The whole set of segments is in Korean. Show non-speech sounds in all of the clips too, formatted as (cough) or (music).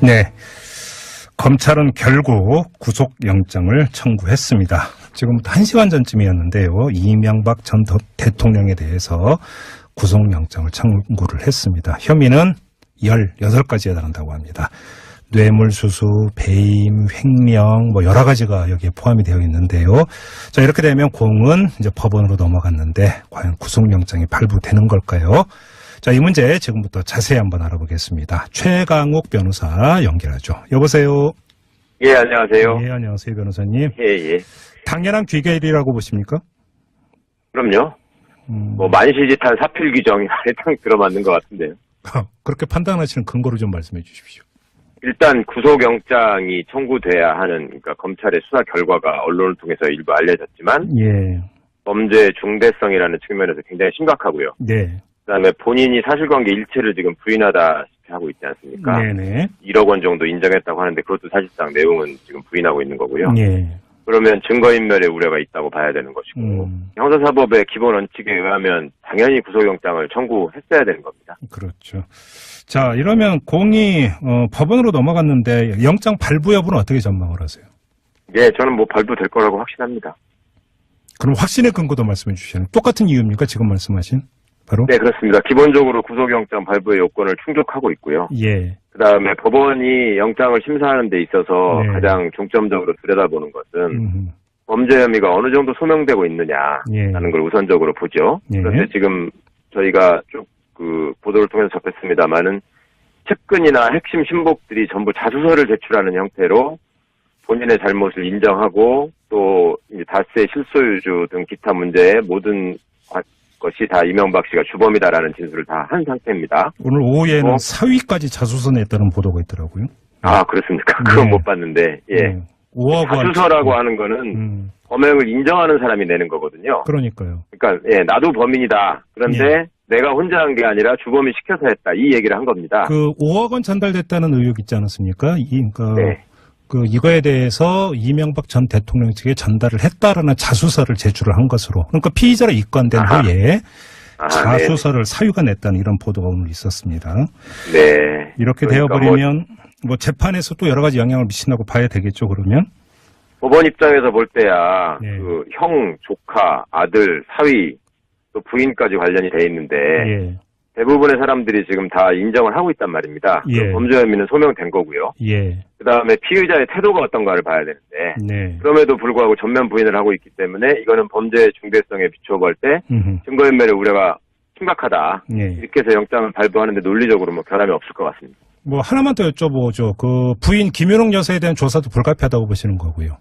네. 검찰은 결국 구속영장을 청구했습니다. 지금부터 1시간 전쯤이었는데요. 이명박 전 더- 대통령에 대해서 구속영장을 청구를 했습니다. 혐의는 18가지에 달한다고 합니다. 뇌물수수, 배임, 횡령, 뭐 여러 가지가 여기에 포함이 되어 있는데요. 자, 이렇게 되면 공은 이제 법원으로 넘어갔는데 과연 구속영장이 발부되는 걸까요? 자, 이 문제 지금부터 자세히 한번 알아보겠습니다. 최강욱 변호사 연결하죠. 여보세요. 예, 안녕하세요. 예, 안녕하세요, 변호사님. 예, 예. 당연한 귀결이라고 보십니까? 그럼요. 음, 뭐, 만시지탄 사필 규정이 (laughs) 딱 들어맞는 것 같은데요. 그렇게 판단하시는 근거를 좀 말씀해 주십시오. 일단 구속영장이 청구돼야 하는, 그러니까 검찰의 수사 결과가 언론을 통해서 일부 알려졌지만, 예, 범죄의 중대성이라는 측면에서 굉장히 심각하고요. 네, 그 다음에 본인이 사실관계 일체를 지금 부인하다시피 하고 있지 않습니까? 네네, 1억 원 정도 인정했다고 하는데 그것도 사실상 내용은 지금 부인하고 있는 거고요. 예, 그러면 증거인멸의 우려가 있다고 봐야 되는 것이고, 음, 형사사법의 기본 원칙에 의하면 당연히 구속영장을 청구했어야 되는 겁니다. 그렇죠. 자, 이러면 공이 어, 법원으로 넘어갔는데 영장 발부 여부는 어떻게 전망을 하세요? 예, 저는 뭐 발부될 거라고 확신합니다. 그럼 확신의 근거도 말씀해 주시는 똑같은 이유입니까? 지금 말씀하신 바로? 네, 그렇습니다. 기본적으로 구속영장 발부의 요건을 충족하고 있고요. 예, 그 다음에 법원이 영장을 심사하는 데 있어서 네. 가장 중점적으로 들여다보는 것은 음, 범죄 혐의가 어느 정도 소명되고 있느냐라는 예, 걸 우선적으로 보죠. 네. 그런데 지금 저희가 쭉 그 보도를 통해서 접했습니다마는 측근이나 핵심 신복들이 전부 자수서를 제출하는 형태로 본인의 잘못을 인정하고 또 이제 다스의 실소유주 등 기타 문제의 모든 과- 것이 다 이명박 씨가 주범이다라는 진술을 다 한 상태입니다. 오늘 오후에는 어? 사위까지 자수서 냈다는 보도가 있더라고요. 아 그렇습니까? (laughs) 그건 네. 못 봤는데 예. 네. 5억 원. 자수서라고 하는 거는 음, 범행을 인정하는 사람이 내는 거거든요. 그러니까요. 그러니까 예, 나도 범인이다. 그런데 예. 내가 혼자 한 게 아니라 주범이 시켜서 했다. 이 얘기를 한 겁니다. 그 5억 원 전달됐다는 의혹 있지 않았습니까? 이, 그러니까 네. 그 이거에 대해서 이명박 전 대통령 측에 전달을 했다라는 자수서를 제출을 한 것으로. 그러니까 피의자로 입건된 아하. 후에 아, 자수서를 사유가 냈다는 이런 보도가 오늘 있었습니다. 네. 네. 이렇게 그러니까 되어버리면 뭐 재판에서 또 여러 가지 영향을 미친다고 봐야 되겠죠. 그러면 법원 입장에서 볼 때야 네. 그 형, 조카, 아들, 사위 또 부인까지 관련이 돼 있는데 예, 대부분의 사람들이 지금 다 인정을 하고 있단 말입니다. 예. 그 범죄 혐의는 소명된 거고요. 예, 그 다음에 피의자의 태도가 어떤가를 봐야 되는데 네. 그럼에도 불구하고 전면 부인을 하고 있기 때문에 이거는 범죄의 중대성에 비춰 볼 때 음흠. 증거인멸의 우려가 심각하다. 예. 이렇게 해서 영장을 발부하는데 논리적으로 뭐 결함이 없을 것 같습니다. 뭐 하나만 더 여쭤보죠. 그 부인 김윤옥 여사에 대한 조사도 불가피하다고 보시는 거고요.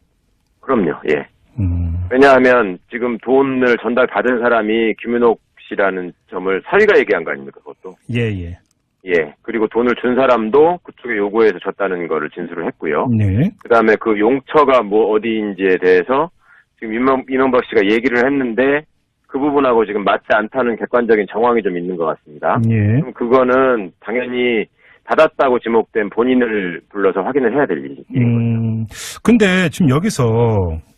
그럼요. 예. 음, 왜냐하면 지금 돈을 전달받은 사람이 김윤옥 씨라는 점을 사위가 얘기한 거 아닙니까? 그것도. 예, 예. 예. 그리고 돈을 준 사람도 그쪽에 요구해서 줬다는 거를 진술을 했고요. 네. 그 다음에 그 용처가 뭐 어디인지에 대해서 지금 이명, 이명박 씨가 얘기를 했는데 그 부분하고 지금 맞지 않다는 객관적인 정황이 좀 있는 것 같습니다. 예. 그럼 그거는 당연히 받았다고 지목된 본인을 불러서 확인을 해야 될 일인 거죠. 음, 근데 지금 여기서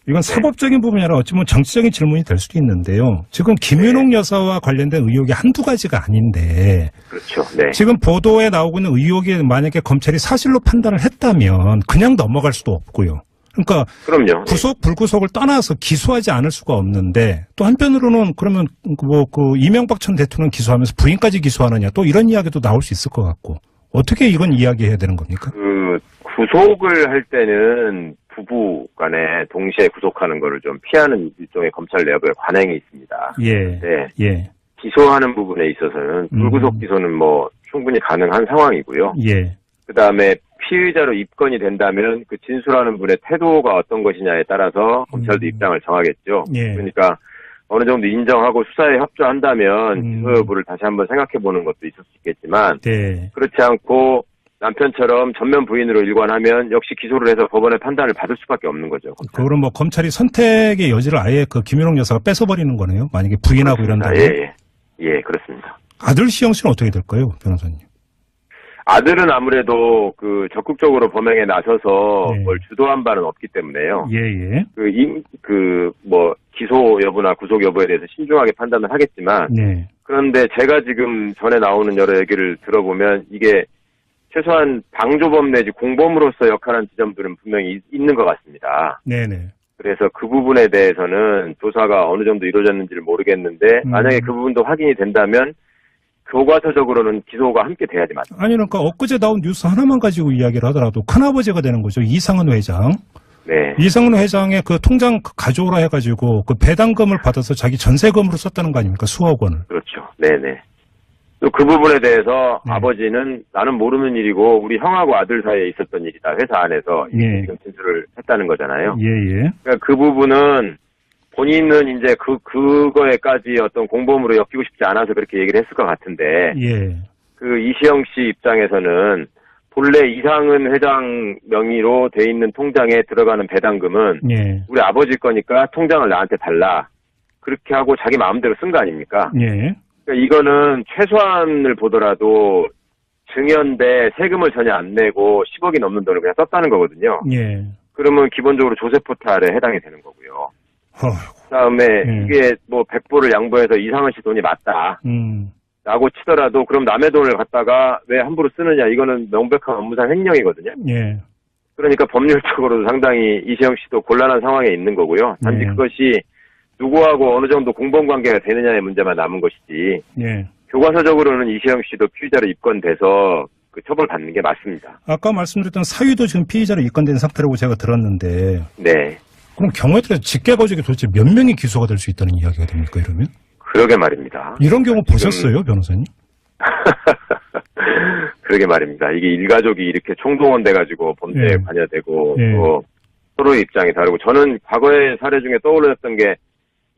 이건 네. 사법적인 부분이 아니라 어찌 보면 정치적인 질문이 될 수도 있는데요. 지금 네. 김윤옥 여사와 관련된 의혹이 한두 가지가 아닌데 그렇죠. 네. 지금 보도에 나오고 있는 의혹이 만약에 검찰이 사실로 판단을 했다면 그냥 넘어갈 수도 없고요. 그러니까 그럼요. 네. 구속 불구속을 떠나서 기소하지 않을 수가 없는데 또 한편으로는 그러면 뭐 그 이명박 전 대통령 기소하면서 부인까지 기소하느냐 또 이런 이야기도 나올 수 있을 것 같고 어떻게 이건 이야기해야 되는 겁니까? 그 구속을 할 때는 부부 간에 동시에 구속하는 거를 좀 피하는 일종의 검찰 내부의 관행이 있습니다. 예, 네. 예, 기소하는 부분에 있어서는 불구속 음. 기소는 뭐 충분히 가능한 상황이고요. 예, 그 다음에 피의자로 입건이 된다면 그 진술하는 분의 태도가 어떤 것이냐에 따라서 검찰도 음. 입장을 정하겠죠. 예. 그러니까 어느 정도 인정하고 수사에 협조한다면 음. 기소 여부를 다시 한번 생각해 보는 것도 있을 수 있겠지만 네, 그렇지 않고 남편처럼 전면 부인으로 일관하면 역시 기소를 해서 법원의 판단을 받을 수밖에 없는 거죠. 그거는 뭐 검찰이 선택의 여지를 아예 그 김윤옥 여사가 뺏어버리는 거네요. 만약에 부인하고 아, 이런다면 예, 예. 예, 그렇습니다. 아들 시영 씨는 어떻게 될까요, 변호사님? 아들은 아무래도 그 적극적으로 범행에 나서서 네. 뭘 주도한 바는 없기 때문에요. 예, 예, 그, 임, 그, 뭐, 기소 여부나 구속 여부에 대해서 신중하게 판단을 하겠지만, 네, 그런데 제가 지금 전에 나오는 여러 얘기를 들어보면 이게 최소한 방조범 내지 공범으로서 역할한 지점들은 분명히 있- 있는 것 같습니다. 네네. 그래서 그 부분에 대해서는 조사가 어느 정도 이루어졌는지를 모르겠는데 음. 만약에 그 부분도 확인이 된다면 교과서적으로는 기소가 함께 돼야지 맞습니다. 아니 그러니까 엊그제 나온 뉴스 하나만 가지고 이야기를 하더라도 큰아버지가 되는 거죠. 이상은 회장. 네. 이상은 회장의 그 통장 가져오라 해가지고 그 배당금을 받아서 자기 전세금으로 썼다는 거 아닙니까? 수억 원을. 그렇죠. 네네. 또 그 부분에 대해서 네. 아버지는 나는 모르는 일이고 우리 형하고 아들 사이에 있었던 일이다. 회사 안에서 예. 지금 진술을 했다는 거잖아요. 예, 예. 그러니까 그 부분은 본인은 이제 그, 그거에까지 어떤 공범으로 엮이고 싶지 않아서 그렇게 얘기를 했을 것 같은데, 예. 그 이시영 씨 입장에서는 본래 이상은 회장 명의로 돼 있는 통장에 들어가는 배당금은 예. 우리 아버지 거니까 통장을 나한테 달라. 그렇게 하고 자기 마음대로 쓴 거 아닙니까? 예. 그러니까 이거는 최소한을 보더라도 증여인데 세금을 전혀 안 내고 10억이 넘는 돈을 그냥 썼다는 거거든요. 예. 그러면 기본적으로 조세 포탈에 해당이 되는 거고요. 그다음에 음. 이게 뭐 100보를 양보해서 이상은 씨 돈이 맞다. 음. 라고 치더라도 그럼 남의 돈을 갖다가 왜 함부로 쓰느냐 이거는 명백한 업무상 횡령이거든요. 예. 그러니까 법률적으로도 상당히 이시영 씨도 곤란한 상황에 있는 거고요. 단지 네. 그것이 누구하고 어느 정도 공범 관계가 되느냐의 문제만 남은 것이지 예. 교과서적으로는 이시영 씨도 피의자로 입건돼서 그 처벌 받는 게 맞습니다. 아까 말씀드렸던 사위도 지금 피의자로 입건된 상태라고 제가 들었는데 네. 그럼 경우에 따라서 직계거적이 도대체 몇 명이 기소가 될 수 있다는 이야기가 됩니까 이러면? 그러게 말입니다. 이런 경우 지금- 보셨어요 변호사님? (laughs) 그러게 말입니다. 이게 일가족이 이렇게 총동원 돼가지고 범죄에 예. 관여되고 예. 또 서로의 입장이 다르고 저는 과거의 사례 중에 떠올렸던 게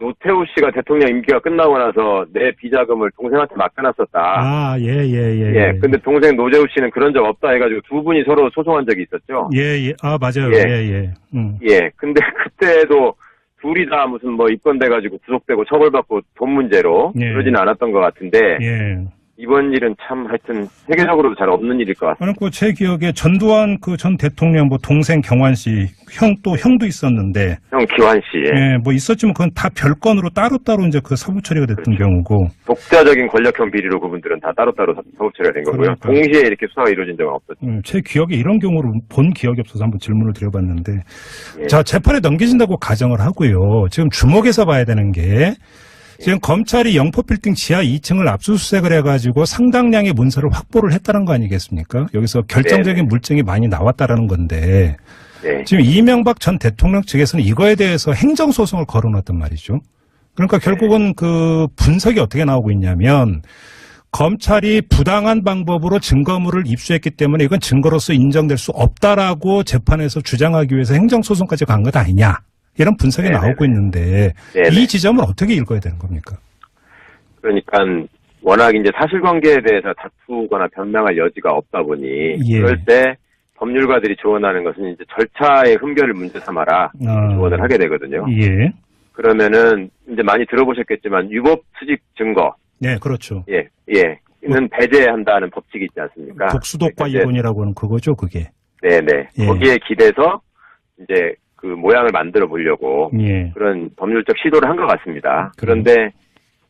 노태우 씨가 대통령 임기가 끝나고 나서 내 비자금을 동생한테 맡겨놨었다. 아, 예, 예, 예. 예, 근데 동생 노재우 씨는 그런 적 없다 해가지고 두 분이 서로 소송한 적이 있었죠. 예, 예. 아, 맞아요. 예. 예, 예. 음. 예, 근데 (laughs) 그때도 둘이 다 무슨 뭐 입건돼가지고 구속되고 처벌받고 돈 문제로 예. 그러지는 않았던 것 같은데 예. 이번 일은 참 하여튼 세계적으로도 잘 없는 일일 것 같습니다. 아니, 그제 기억에 전두환 그 전 대통령 뭐 동생 경환 씨, 형 또 형도 있었는데, 형 기환 씨, 예, 뭐 있었지만 그건 다 별건으로 따로따로 이제 그 사부 처리가 됐던 그렇죠. 경우고, 독자적인 권력형 비리로 그분들은 다 따로따로 사법 처리가 된 거고요. 그러니까요. 동시에 이렇게 수사가 이루어진 적은 없었죠. 음, 제 기억에 이런 경우를 본 기억이 없어서 한번 질문을 드려봤는데, 예. 자, 재판에 넘겨진다고 가정을 하고요. 지금 주목해서 봐야 되는 게, 지금 검찰이 영포빌딩 지하 2층을 압수수색을 해가지고 상당량의 문서를 확보를 했다는 거 아니겠습니까? 여기서 결정적인 네네. 물증이 많이 나왔다라는 건데, 네. 지금 이명박 전 대통령 측에서는 이거에 대해서 행정소송을 걸어놨단 말이죠. 그러니까 결국은 그 분석이 어떻게 나오고 있냐면, 검찰이 부당한 방법으로 증거물을 입수했기 때문에 이건 증거로서 인정될 수 없다라고 재판에서 주장하기 위해서 행정소송까지 간 것 아니냐. 이런 분석이 네네네. 나오고 있는데 네네. 이 지점을 어떻게 읽어야 되는 겁니까? 그러니까 워낙 이제 사실관계에 대해서 다투거나 변명할 여지가 없다 보니 예. 그럴 때 법률가들이 조언하는 것은 이제 절차의 흠결을 문제 삼아라 아. 조언을 하게 되거든요. 예. 그러면은 이제 많이 들어보셨겠지만 유법 수집 증거 네, 그렇죠. 예, 예. 는 배제한다는 법칙이 있지 않습니까? 독수독과 그러니까 이론이라고 하는 그거죠, 그게. 네네. 예. 거기에 기대서 이제 그 모양을 만들어 보려고 예. 그런 법률적 시도를 한 것 같습니다. 그런데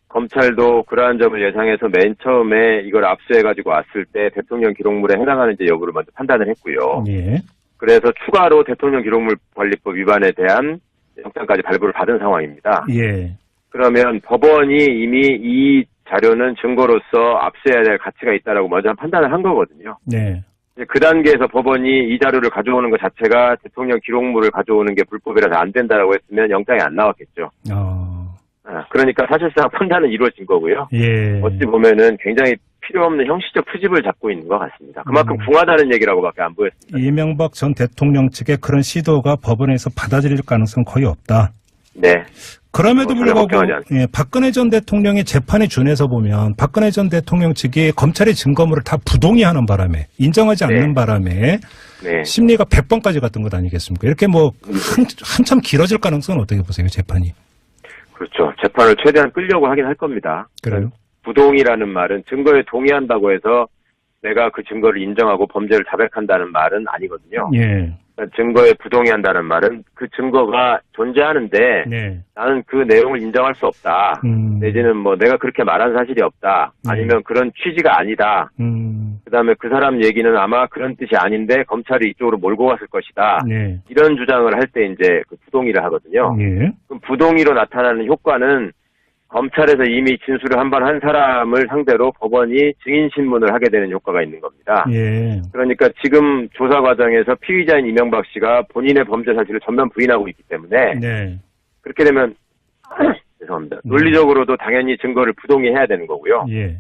검찰도 그러한 점을 예상해서 맨 처음에 이걸 압수해 가지고 왔을 때 대통령 기록물에 해당하는지 여부를 먼저 판단을 했고요. 예. 그래서 추가로 대통령 기록물 관리법 위반에 대한 영장까지 발부를 받은 상황입니다. 예. 그러면 법원이 이미 이 자료는 증거로서 압수해야 될 가치가 있다라고 먼저 판단을 한 거거든요. 네. 그 단계에서 법원이 이 자료를 가져오는 것 자체가 대통령 기록물을 가져오는 게 불법이라서 안 된다라고 했으면 영장이 안 나왔겠죠. 어, 아, 그러니까 사실상 판단은 이루어진 거고요. 예. 어찌 보면은 굉장히 필요 없는 형식적 투집을 잡고 있는 것 같습니다. 그만큼 음. 궁하다는 얘기라고밖에 안 보였습니다. 이명박 전 대통령 측의 그런 시도가 법원에서 받아들일 가능성 거의 없다. 네, 그럼에도 뭐 불구하고. 예, 박근혜 전 대통령의 재판에 준해서 보면 박근혜 전 대통령 측이 검찰의 증거물을 다 부동의하는 바람에 인정하지 않는 네. 바람에 네. 심리가 100번까지 갔던 것 아니겠습니까? 이렇게 뭐 한, 한참 길어질 가능성은 어떻게 보세요, 재판이? 그렇죠. 재판을 최대한 끌려고 하긴 할 겁니다. 그래요? 부동이라는 말은 증거에 동의한다고 해서 내가 그 증거를 인정하고 범죄를 자백한다는 말은 아니거든요. 예. 증거에 부동의한다는 말은 그 증거가 존재하는데 네. 나는 그 내용을 인정할 수 없다. 음. 내지는 뭐 내가 그렇게 말한 사실이 없다. 네. 아니면 그런 취지가 아니다. 음. 그다음에 그 사람 얘기는 아마 그런 뜻이 아닌데 검찰이 이쪽으로 몰고 갔을 것이다. 네. 이런 주장을 할 때 이제 그 부동의를 하거든요. 예. 그럼 부동의로 나타나는 효과는 검찰에서 이미 진술을 한번한 사람을 상대로 법원이 증인 신문을 하게 되는 효과가 있는 겁니다. 예. 그러니까 지금 조사 과정에서 피의자인 이명박 씨가 본인의 범죄 사실을 전면 부인하고 있기 때문에 네. 그렇게 되면 (clears throat) 죄송합니다. 네. 논리적으로도 당연히 증거를 부동의해야 되는 거고요. 예.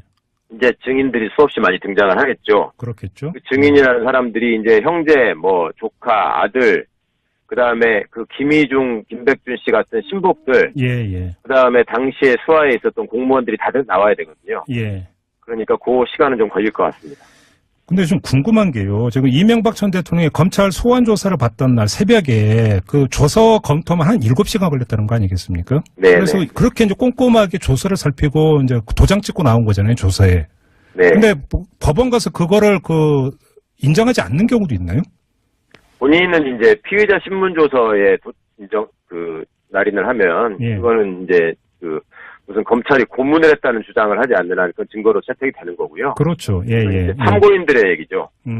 이제 증인들이 수없이 많이 등장을 하겠죠. 그렇겠죠. 그 증인이라는 사람들이 이제 형제, 뭐 조카, 아들, 그 다음에 그 김희중, 김백준 씨 같은 신복들, 예, 예. 그 다음에 당시에 수하에 있었던 공무원들이 다들 나와야 되거든요. 예. 그러니까 그 시간은 좀 걸릴 것 같습니다. 근데 좀 궁금한 게요. 지금 이명박 전 대통령이 검찰 소환 조사를 받던 날 새벽에 그 조서 검토만 한 7시간 걸렸다는 거 아니겠습니까? 네, 그래서 네. 그렇게 이제 꼼꼼하게 조서를 살피고 이제 도장 찍고 나온 거잖아요, 조서에. 네. 근데 뭐 법원 가서 그거를 그 인정하지 않는 경우도 있나요? 본인은 이제 피의자 신문조서에 도- 인정, 그, 날인을 하면, 예. 그거는 이제 그, 무슨 검찰이 고문을 했다는 주장을 하지 않는 한 그건 증거로 채택이 되는 거고요. 그렇죠. 예, 예. 이제 참고인들의 얘기죠. 음,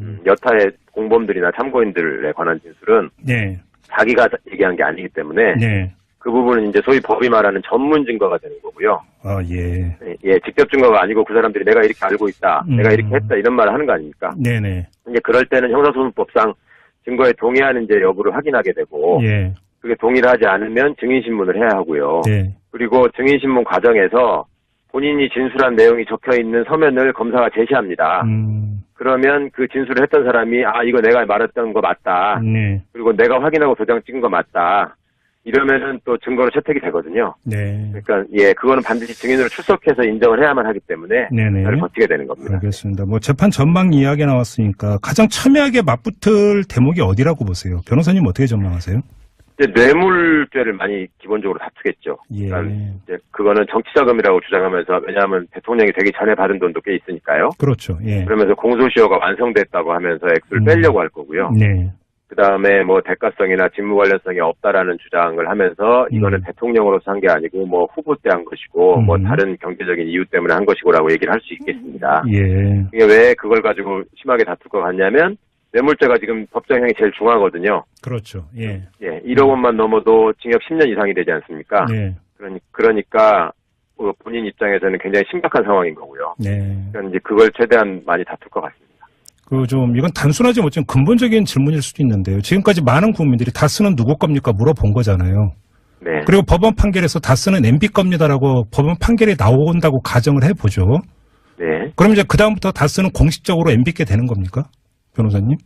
음, 여타의 공범들이나 참고인들에 관한 진술은 네, 자기가 얘기한 게 아니기 때문에 네. 그 부분은 이제 소위 법이 말하는 전문 증거가 되는 거고요. 아, 예. 예, 예, 직접 증거가 아니고 그 사람들이 내가 이렇게 알고 있다, 음. 내가 이렇게 했다 이런 말을 하는 거 아닙니까? 네네. 이제 그럴 때는 형사소송법상 증거에 동의하는지 여부를 확인하게 되고 예. 그게 동의를 하지 않으면 증인신문을 해야 하고요. 네. 그리고 증인신문 과정에서 본인이 진술한 내용이 적혀 있는 서면을 검사가 제시합니다. 음, 그러면 그 진술을 했던 사람이 아 이거 내가 말했던 거 맞다. 네. 그리고 내가 확인하고 도장 찍은 거 맞다. 이러면은 또 증거로 채택이 되거든요. 네. 그러니까 예 그거는 반드시 증인으로 출석해서 인정을 해야만 하기 때문에 네네. 잘 버티게 되는 겁니다. 알겠습니다. 뭐 재판 전망 이야기 나왔으니까 가장 첨예하게 맞붙을 대목이 어디라고 보세요? 변호사님 어떻게 전망하세요? 이제 뇌물죄를 많이 기본적으로 다투겠죠. 예. 그러니까 이제 그거는 정치자금이라고 주장하면서 왜냐하면 대통령이 되기 전에 받은 돈도 꽤 있으니까요. 그렇죠. 예. 그러면서 공소시효가 완성됐다고 하면서 액수를 음. 빼려고 할 거고요. 네. 그 다음에 뭐 대가성이나 직무 관련성이 없다라는 주장을 하면서 이거는 음. 대통령으로서 한 게 아니고 뭐 후보 때 한 것이고 뭐 음. 다른 경제적인 이유 때문에 한 것이고라고 얘기를 할 수 있겠습니다. 예. 이게 왜 그걸 가지고 심하게 다툴 것 같냐면 뇌물죄가 지금 법정형이 제일 중하거든요. 그렇죠. 예. 예, 1억 원만 넘어도 징역 10년 이상이 되지 않습니까? 네. 그러니, 그러니까 그 본인 입장에서는 굉장히 심각한 상황인 거고요. 네. 그러니까 이제 그걸 최대한 많이 다툴 것 같습니다. 그 좀 이건 단순하지 못한 근본적인 질문일 수도 있는데요. 지금까지 많은 국민들이 다스는 누구 겁니까 물어본 거잖아요. 네. 그리고 법원 판결에서 다스는 MB 겁니다라고 법원 판결이 나온다고 가정을 해보죠. 네. 그럼 이제 그 다음부터 다스는 공식적으로 MB께 되는 겁니까, 변호사님?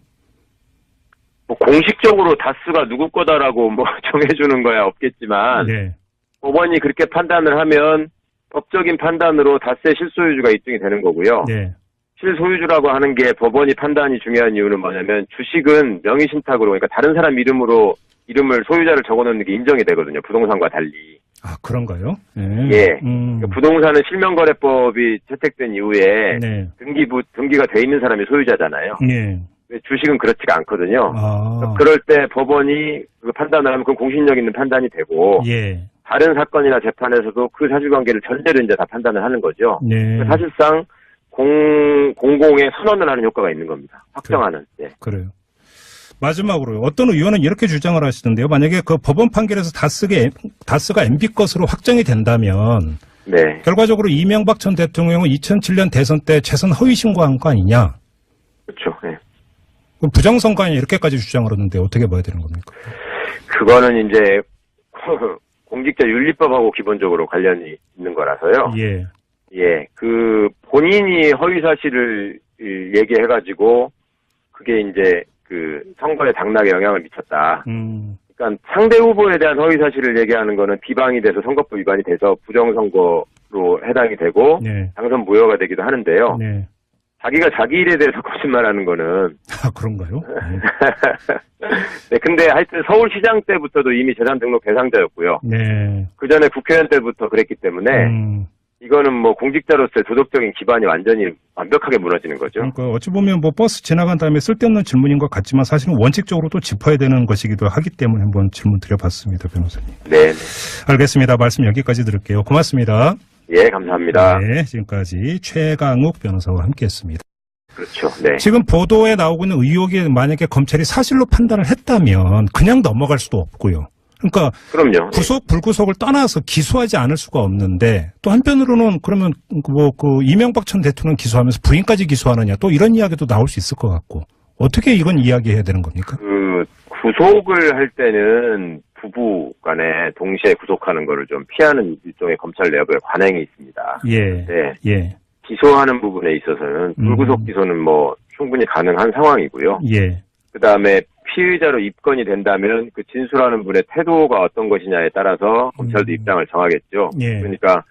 뭐 공식적으로 다스가 누구 거다라고 뭐 (laughs) 정해주는 거야 없겠지만 네. 법원이 그렇게 판단을 하면 법적인 판단으로 다스의 실소유주가 입증이 되는 거고요. 네. 실소유주라고 하는 게 법원이 판단이 중요한 이유는 뭐냐면 주식은 명의신탁으로 그러니까 다른 사람 이름으로 이름을 소유자를 적어놓는 게 인정이 되거든요. 부동산과 달리. 아 그런가요? 예. 예. 음. 그러니까 부동산은 실명거래법이 채택된 이후에 네. 등기 부 등기가 돼 있는 사람이 소유자잖아요. 예. 근데 주식은 그렇지가 않거든요. 아. 그럴 때 법원이 그 판단을 하면 그건 공신력 있는 판단이 되고 예. 다른 사건이나 재판에서도 그 사실관계를 전제로 이제 다 판단을 하는 거죠. 네. 그러니까 사실상 공 공공의 선언을 하는 효과가 있는 겁니다. 확정하는. 예. 그래요. 마지막으로 어떤 의원은 이렇게 주장을 하시던데요. 만약에 그 법원 판결에서 다스가 다스가 MB 것으로 확정이 된다면 네. 결과적으로 이명박 전 대통령은 2007년 대선 때 재선 허위 신고한 거 아니냐? 그렇죠. 예. 그럼 부정선거 아니냐 이렇게까지 주장을 하는데 어떻게 봐야 되는 겁니까? 그거는 이제 (laughs) 공직자 윤리법하고 기본적으로 관련이 있는 거라서요. 예. 예, 그 본인이 허위 사실을 얘기해가지고 그게 이제 그 선거의 당락에 영향을 미쳤다. 음. 그러니까 상대 후보에 대한 허위 사실을 얘기하는 거는 비방이 돼서 선거법 위반이 돼서 부정선거로 해당이 되고 네. 당선 무효가 되기도 하는데요. 네. 자기가 자기 일에 대해서 (laughs) 거짓말하는 거는 아 그런가요? (laughs) 네, 근데 하여튼 서울시장 때부터도 이미 재산 등록 대상자였고요. 네. 그 전에 국회의원 때부터 그랬기 때문에 음. 이거는 뭐 공직자로서의 도덕적인 기반이 완전히 완벽하게 무너지는 거죠. 그러니까 어찌 보면 뭐 버스 지나간 다음에 쓸데없는 질문인 것 같지만 사실은 원칙적으로 또 짚어야 되는 것이기도 하기 때문에 한번 질문 드려봤습니다, 변호사님. 네, 네. 알겠습니다. 말씀 여기까지 들을게요. 고맙습니다. 예, 감사합니다. 네, 지금까지 최강욱 변호사와 함께했습니다. 그렇죠. 네. 지금 보도에 나오고 있는 의혹이 만약에 검찰이 사실로 판단을 했다면 그냥 넘어갈 수도 없고요. 그러니까 그럼요. 구속 불구속을 떠나서 기소하지 않을 수가 없는데 또 한편으로는 그러면 뭐 그 이명박 전 대통령 기소하면서 부인까지 기소하느냐 또 이런 이야기도 나올 수 있을 것 같고 어떻게 이건 이야기해야 되는 겁니까? 그 구속을 할 때는 부부 간에 동시에 구속하는 거를 좀 피하는 일종의 검찰 내부의 관행이 있습니다. 예, 네. 예, 기소하는 부분에 있어서는 음. 불구속 기소는 뭐 충분히 가능한 상황이고요. 예, 그 다음에 피의자로 입건이 된다면 그 진술하는 분의 태도가 어떤 것이냐에 따라서 검찰도 음. 입장을 정하겠죠. 예. 그러니까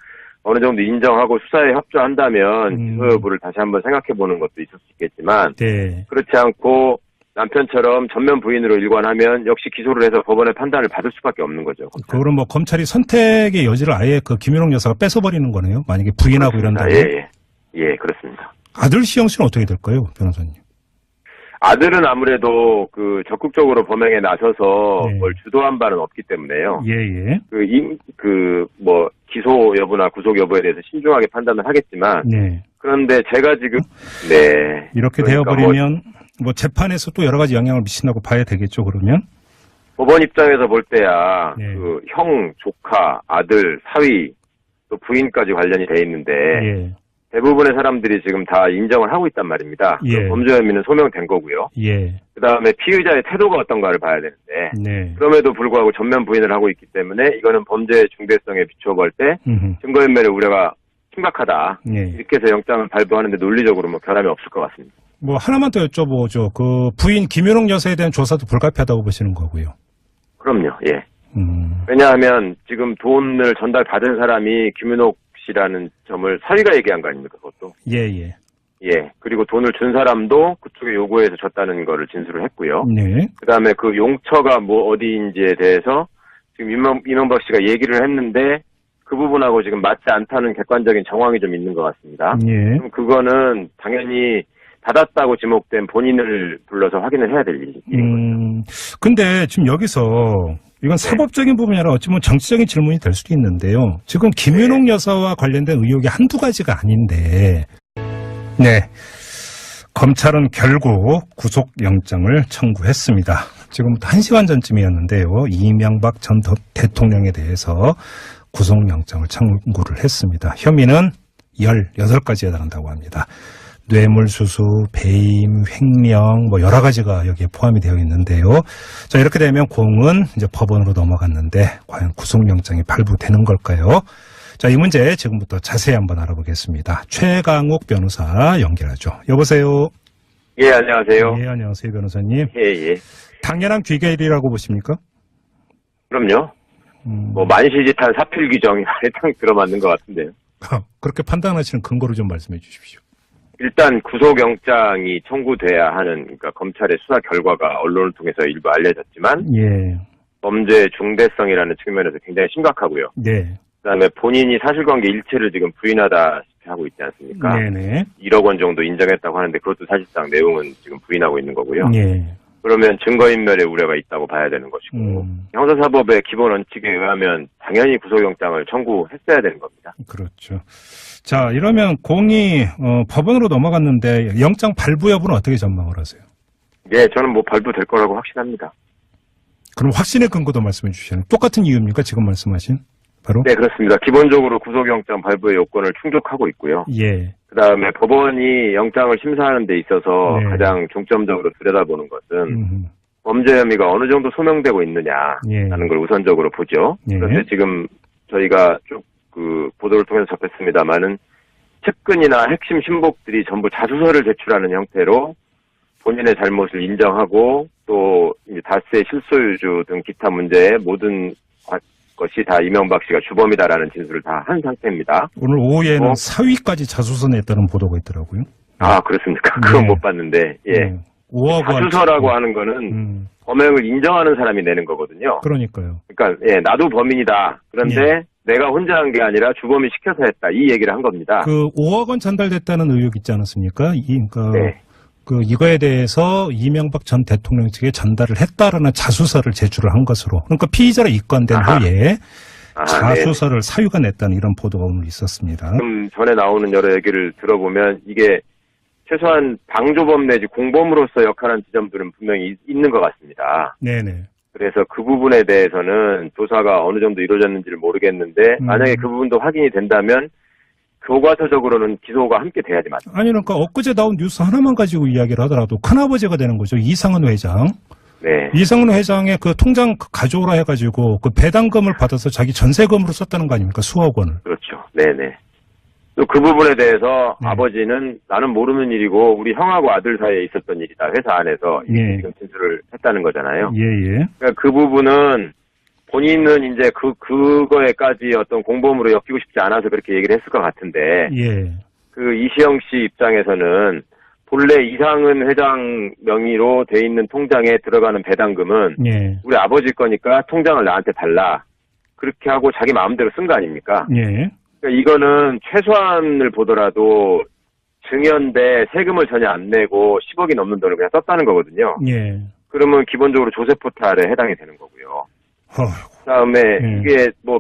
어느 정도 인정하고 수사에 협조한다면 음. 기소 여부를 다시 한번 생각해 보는 것도 있을 수 있겠지만 네, 그렇지 않고 남편처럼 전면 부인으로 일관하면 역시 기소를 해서 법원의 판단을 받을 수밖에 없는 거죠. 그거는 뭐 검찰이 선택의 여지를 아예 그 김윤옥 여사가 뺏어버리는 거네요. 만약에 부인하고 이런다면 예, 예. 예, 그렇습니다. 아들 시영 씨는 어떻게 될까요, 변호사님? 아들은 아무래도 그 적극적으로 범행에 나서서 네. 뭘 주도한 바는 없기 때문에요. 예, 예, 그, 임, 그, 뭐, 기소 여부나 구속 여부에 대해서 신중하게 판단을 하겠지만, 네. 그런데 제가 지금, 네. 이렇게 그러니까 되어버리면 뭐 재판에서 또 여러 가지 영향을 미친다고 봐야 되겠죠, 그러면? 뭐 법원 입장에서 볼 때야, 네. 그, 형, 조카, 아들, 사위, 또 부인까지 관련이 돼 있는데, 예, 대부분의 사람들이 지금 다 인정을 하고 있단 말입니다. 예. 그 범죄 혐의는 소명된 거고요. 예, 그 다음에 피의자의 태도가 어떤가를 봐야 되는데, 네. 그럼에도 불구하고 전면 부인을 하고 있기 때문에 이거는 범죄의 중대성에 비춰볼 때 음흠. 증거인멸의 우려가 심각하다. 예. 이렇게 해서 영장을 발부하는데 논리적으로 뭐 변함이 없을 것 같습니다. 뭐 하나만 더 여쭤보죠. 그 부인 김윤옥 여사에 대한 조사도 불가피하다고 보시는 거고요. 그럼요, 예. 음, 왜냐하면 지금 돈을 전달받은 사람이 김윤옥 씨라는 점을 사위가 얘기한 거 아닙니까, 그것도. 예, 예. 예. 그리고 돈을 준 사람도 그쪽에 요구해서 줬다는 거를 진술을 했고요. 네. 그 다음에 그 용처가 뭐 어디인지에 대해서 지금 이명, 이명박 씨가 얘기를 했는데 그 부분하고 지금 맞지 않다는 객관적인 정황이 좀 있는 것 같습니다. 예. 그럼 그거는 당연히 받았다고 지목된 본인을 불러서 확인을 해야 될 일인 거죠. 음, 근데 지금 여기서 이건 사법적인 부분이 아니라 어찌 보면 정치적인 질문이 될 수도 있는데요. 지금 김윤옥 여사와 관련된 의혹이 한두 가지가 아닌데, 네. 검찰은 결국 구속영장을 청구했습니다. 지금부터 1시간 전쯤이었는데요. 이명박 전 더- 대통령에 대해서 구속영장을 청구를 했습니다. 혐의는 18가지에 해당한다고 합니다. 뇌물수수, 배임, 횡령, 뭐 여러 가지가 여기에 포함이 되어 있는데요. 자, 이렇게 되면 공은 이제 법원으로 넘어갔는데 과연 구속영장이 발부되는 걸까요? 자, 이 문제 지금부터 자세히 한번 알아보겠습니다. 최강욱 변호사 연결하죠. 여보세요. 예, 안녕하세요. 예, 안녕하세요, 변호사님. 예, 예. 당연한 귀결이라고 보십니까? 그럼요. 음, 뭐 만시지탄 사필 규정이 딱 들어맞는 것 같은데요. 그렇게 판단하시는 근거를 좀 말씀해 주십시오. 일단 구속영장이 청구돼야 하는 그러니까 검찰의 수사 결과가 언론을 통해서 일부 알려졌지만 예, 범죄의 중대성이라는 측면에서 굉장히 심각하고요. 네, 그다음에 본인이 사실관계 일체를 지금 부인하다시피 하고 있지 않습니까? 네네, 1억 원 정도 인정했다고 하는데 그것도 사실상 내용은 지금 부인하고 있는 거고요. 예, 그러면 증거인멸의 우려가 있다고 봐야 되는 것이고 음, 형사사법의 기본 원칙에 의하면 당연히 구속영장을 청구했어야 되는 겁니다. 그렇죠. 자, 이러면 공이 어, 법원으로 넘어갔는데 영장 발부 여부는 어떻게 전망을 하세요? 예, 저는 뭐 발부될 거라고 확신합니다. 그럼 확신의 근거도 말씀해 주시는 똑같은 이유입니까? 지금 말씀하신 바로? 네, 그렇습니다. 기본적으로 구속영장 발부의 요건을 충족하고 있고요. 예, 그 다음에 법원이 영장을 심사하는 데 있어서 네. 가장 중점적으로 들여다보는 것은 음, 범죄 혐의가 어느 정도 소명되고 있느냐라는 예, 걸 우선적으로 보죠. 예. 그런데 지금 저희가 쭉 그 보도를 통해서 접했습니다만은 측근이나 핵심 신복들이 전부 자수서를 제출하는 형태로 본인의 잘못을 인정하고 또 이제 다스의 실소유주 등 기타 문제의 모든 과- 것이 다 이명박 씨가 주범이다라는 진술을 다 한 상태입니다. 오늘 오후에는 어? 사위까지 자수서 냈다는 보도가 있더라고요. 아 그렇습니까? (laughs) 그건 네. 못 봤는데 예. 네. 5억 원. 자수서라고 하는 거는 음, 범행을 인정하는 사람이 내는 거거든요. 그러니까요. 그러니까 예 나도 범인이다. 그런데 예. 내가 혼자 한 게 아니라 주범이 시켜서 했다 이 얘기를 한 겁니다. 그 5억 원 전달됐다는 의혹 있지 않았습니까? 이, 그, 네. 그 이거에 대해서 이명박 전 대통령 측에 전달을 했다라는 자수서를 제출을 한 것으로. 그러니까 피의자로 입건된 아하. 후에 아, 네. 자수서를 사유가 냈다는 이런 보도가 오늘 있었습니다. 지금 전에 나오는 여러 얘기를 들어보면 이게 최소한 방조범 내지 공범으로서 역할한 지점들은 분명히 있- 있는 것 같습니다. 네네. 그래서 그 부분에 대해서는 조사가 어느 정도 이루어졌는지를 모르겠는데 음. 만약에 그 부분도 확인이 된다면 교과서적으로는 기소가 함께 돼야지 맞죠. 아니 그러니까 엊그제 나온 뉴스 하나만 가지고 이야기를 하더라도 큰아버지가 되는 거죠. 이상은 회장. 네. 이상은 회장의 그 통장 가져오라 해가지고 그 배당금을 받아서 자기 전세금으로 썼다는 거 아닙니까? 수억 원을. 그렇죠. 네네. 또 그 부분에 대해서 네. 아버지는 나는 모르는 일이고 우리 형하고 아들 사이에 있었던 일이다. 회사 안에서 예. 지금 진술을 했다는 거잖아요. 예, 예. 그러니까 그 부분은 본인은 이제 그 그거에까지 어떤 공범으로 엮이고 싶지 않아서 그렇게 얘기를 했을 것 같은데 예. 그 이시영 씨 입장에서는 본래 이상은 회장 명의로 돼 있는 통장에 들어가는 배당금은 예. 우리 아버지 거니까 통장을 나한테 달라. 그렇게 하고 자기 마음대로 쓴 거 아닙니까? 예. 그러니까 이거는 최소한을 보더라도 증여인데 세금을 전혀 안 내고 10억이 넘는 돈을 그냥 썼다는 거거든요. 예. 그러면 기본적으로 조세 포탈에 해당이 되는 거고요. 어휴. 그다음에 음. 이게 뭐